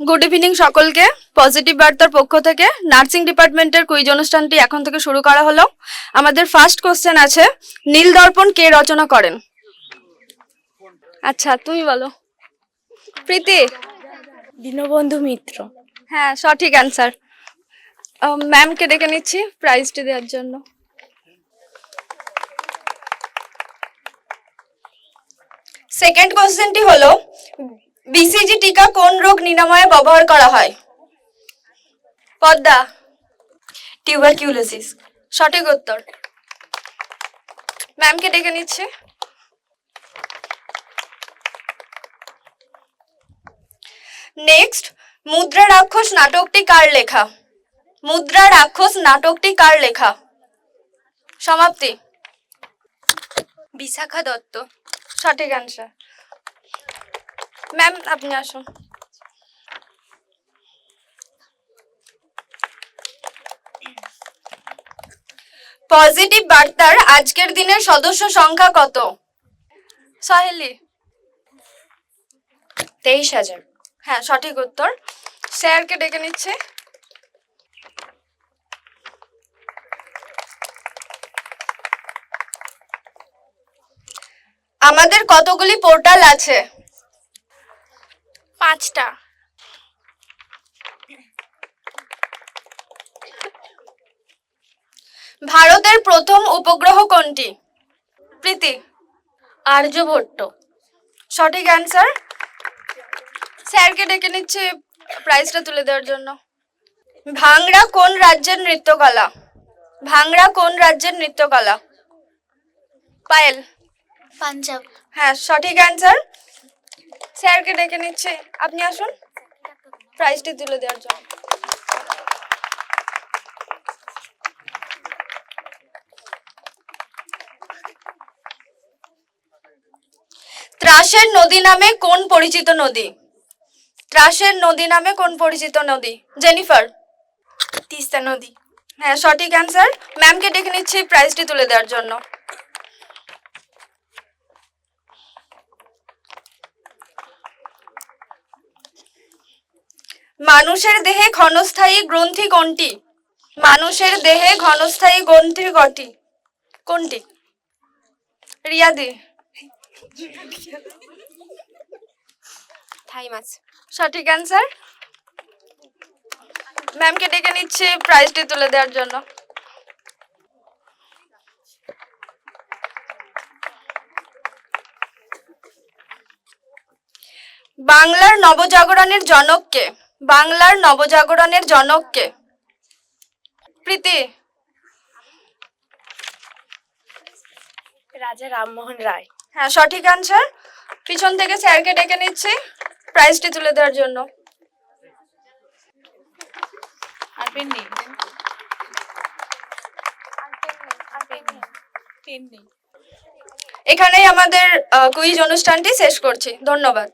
Good evening সকলকে। Positive বার্তার পক্ষ থেকে নার্সিং ডিপার্টমেন্টের কুইজ অনুষ্ঠানটি এখন থেকে শুরু করা হলো। আমাদের ফার্স্ট কোশ্চেন আছে নীল দর্পণ কে রচনা করেন? আচ্ছা তুমি বলো। প্রীতি। দীনবন্ধু মিত্র। হ্যাঁ সঠিক অ্যান্সার ম্যামকে ডেকে নিচ্ছি প্রাইজটি দেওয়ার জন্য। সেকেন্ড কোশ্চেনটি হলো বিসিজি টিকা কোন রোগ নিরাময়ে ব্যবহার করা হয়? পদ্মা। টিউবারকিউলোসিস সঠিক উত্তর। ম্যামকে ডেকে নিচ্ছে? নেক্সট মুদ্রা রাক্ষস নাটকটি কার লেখা? মুদ্রা রাক্ষস নাটকটি কার লেখা? সমাপ্তি। বিশাখা দত্ত। সঠিক অ্যান্সার ম্যাম আপনি আসুন। পজিটিভ বার্তার আজকের দিনের সদস্য সংখ্যা কত? সাহেলি। তেইশ হাজার। হ্যাঁ সঠিক উত্তর। স্যারকে ডেকে নিচ্ছে। আমাদের কতগুলি পোর্টাল আছে? পাঁচটা। ভারতের প্রথম উপগ্রহ কোনটি? প্রীতি আর্যভট্ট সঠিক অ্যান্সার স্যারকে ডেকে নিচ্ছে প্রাইজটা তুলে দেওয়ার জন্য। ভাংড়া কোন রাজ্যের নৃত্যকলা? ভাংড়া কোন রাজ্যের নৃত্যকলা? পায়েল। পাঞ্জাব। হ্যাঁ সঠিক অ্যান্সার স্যারকে ডেকে নিচ্ছি। আপনি আসুন। প্রাইজটি তুলে দেওয়ার জন্য। ত্রাসের নদী নামে কোন পরিচিত নদী? ত্রাসের নদী নামে কোন পরিচিত নদী? জেনিফার। তিস্তা নদী। হ্যাঁ সঠিক অ্যান্সার ম্যামকে ডেকে নিচ্ছি, প্রাইজটি তুলে দেওয়ার জন্য। মানুষের দেহে ঘনস্থায়ী গ্রন্থি কোনটি? মানুষের দেহে ঘনস্থায়ী গ্রন্থি কটি? কোনটি? রিয়াদি। থাই মাছ সঠিক অ্যান্সার ম্যামকে ডেকে নিচ্ছে প্রাইজটি তুলে দেওয়ার জন্য। বাংলার নবজাগরণের জনককে বাংলার নবজাগরণের জনককে। প্রীতি। রাজা রামমোহন রায়। হ্যাঁ সঠিক অ্যান্সার পিছন থেকে স্যারকে ডেকে নিচ্ছি প্রাইজটি তুলে দেওয়ার জন্য। এখানেই আমাদের কুইজ অনুষ্ঠানটি শেষ করছি। ধন্যবাদ।